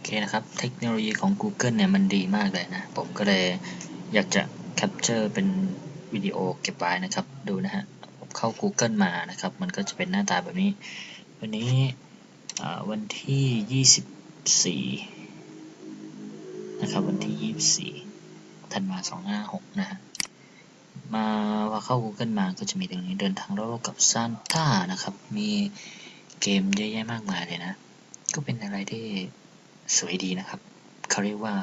อเคนะครับ เทคโนโลยีของ Google เนี่ยมันดีมากเลยนะ ผมก็เลยอยากจะแคปเจอร์เป็นวิดีโอเก็บไว้นะครับ ดูนะฮะผมเข้า Google มานะครับ มันก็จะเป็นหน้าตาแบบนี้ วันนี้อ่าวันที่ 24 นะครับ วันที่ 24 ธันวา256 นะฮะ มาพอเข้า Google มาก็จะมีตรงนี้เดินทางรอบโลกกับซานต้านะครับ มีเกมเยอะแยะมากมายเลยนะ ก็เป็นอะไรที่ สวยดีนะครับเขาเรียกว่า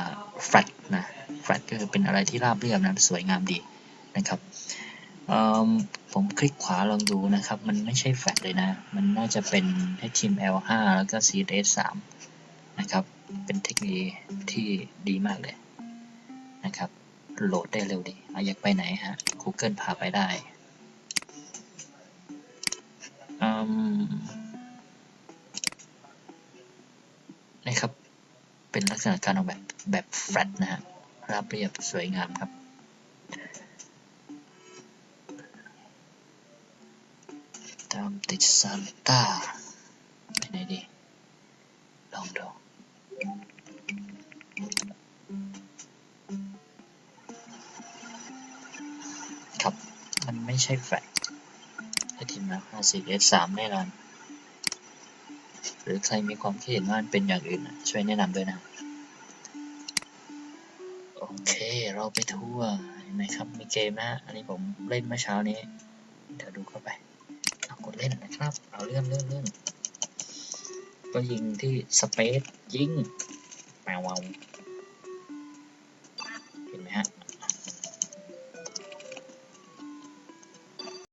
flat นะ flat ก็คือเป็นอะไรที่ราบเรียบนะสวยงามดีนะครับผมคลิกขวาลองดูนะครับ มันไม่ใช่ flat เลยนะ มันน่าจะเป็น HTML5 แล้วก็ CSS3 นะครับ เป็นเทคโนโลยีที่ดีมากเลยนะครับ โหลดได้เร็วดีอยากไปไหนฮะ Google พาไปได้นะครับ เป็นลักษณะการออกแบบแบบ flat นะฮะราบเรียบสวยงามครับ ตามติดซานต้าไปไหนดี ลองดูครับ มันไม่ใช่แฟกต์ไอทีมนะ 54 S3 แน่นอน หรือใครมีความคิดเห็นว่ามันเป็นอย่างอื่นช่วยแนะนำด้วยนะ โอเคเราไปทั่วเห็นไหมครับมีเกมนะ อันนี้ผมเล่นเมื่อเช้านี้ เดี๋ยวดูเข้าไปเอากดเล่นนะครับ เราเลื่อนเลื่อนเลื่อนก็ยิงที่สเปซยิงแปวว